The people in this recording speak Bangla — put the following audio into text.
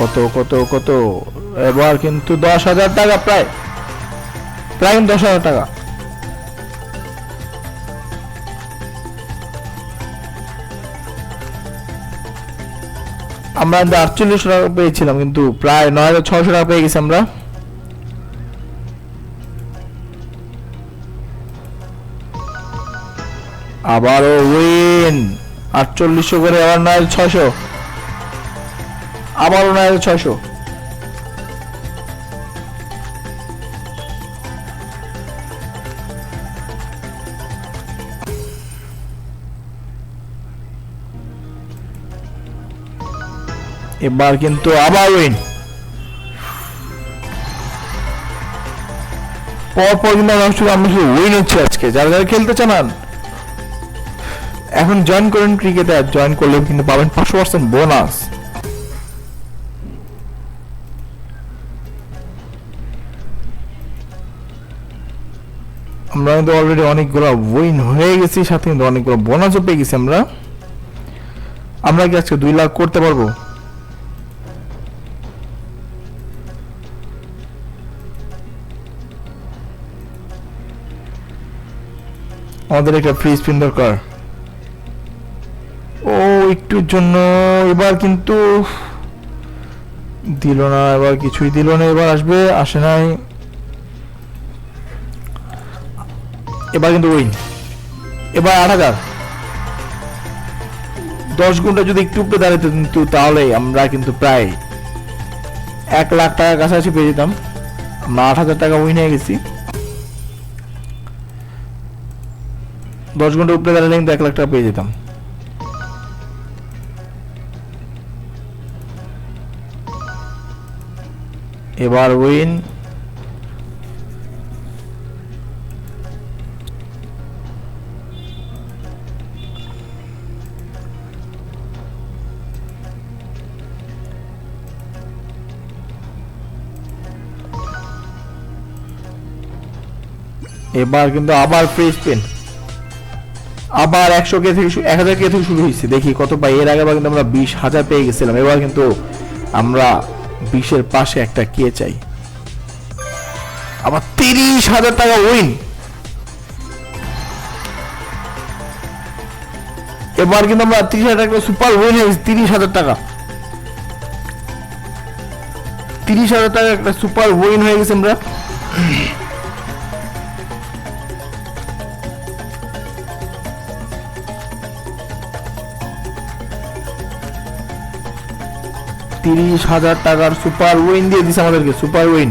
কত কত কত? এবার কিন্তু দশ হাজার টাকা প্রায়। প্রায় দশ হাজার টাকা। আমরা কিন্তু আটচল্লিশশো টাকা পেয়েছিলাম, কিন্তু প্রায় নয় হাজার ছশো টাকা পেয়ে গেছি আমরা। আবারও উইন আটচল্লিশশো করে, আবার নয় হাজার ছশো আবারও নয় হাজার ছশো এবার কিন্তু আবার উইন পর পর কিন্তু আমরা শুধু আমরা শুধু উইন হচ্ছে আজকে। যারা যারা খেলতে চান এখন জয়েন করেন ক্রিকেটে জয়েন করলে কিন্তু পাবেন পাঁচশো পার্সেন্ট বোনাস আমরা কিন্তু অলরেডি অনেকগুলো উইন হয়ে গেছি, সাথে কিন্তু অনেকগুলো বোনাসও পেয়ে গেছি আমরা। আমরা কি আজকে দুই লাখ করতে পারব? আমাদের একটা ফ্রি স্পিন দরকার। ও, একটুর জন্য এবার কিন্তু দিল না, এবার কিছুই দিল না, এবার আসবে, আসে নাই। এবার কিন্তু উইন এবার আট হাজার। দশ গুণটা যদি একটু উপরে দাঁড়াতো কিন্তু তাহলে আমরা কিন্তু প্রায় এক লাখ টাকার কাছাকাছি পেয়ে যেতাম। আমরা আট হাজার টাকা উইন হয়ে গেছি। দশ ঘণ্টা উপরে দাঁড়ালে কিন্তু এক লাখ টাকা পেয়ে যেতাম। এবার উইন এবার কিন্তু আবার ফ্রি স্পিন আবার একশো কে থেকে এক হাজার কে থেকে শুরু হয়েছে। দেখি কত পাই। এর আগে কিন্তু আমরা বিশ হাজার পেয়ে গেছিলাম। এবার কিন্তু আমরা বিশের পাশে একটা কে চাই। আবার তিরিশ হাজার টাকা উইন এবার কিন্তু আমরা তিরিশ হাজার টাকা সুপার উইন হয়ে গেছি। তিরিশ হাজার টাকা। তিরিশ হাজার টাকা একটা সুপার উইন হয়ে গেছে আমরা। তিরিশ হাজার টাকার সুপার উইন দিয়ে দিছে আমাদেরকে সুপার উইন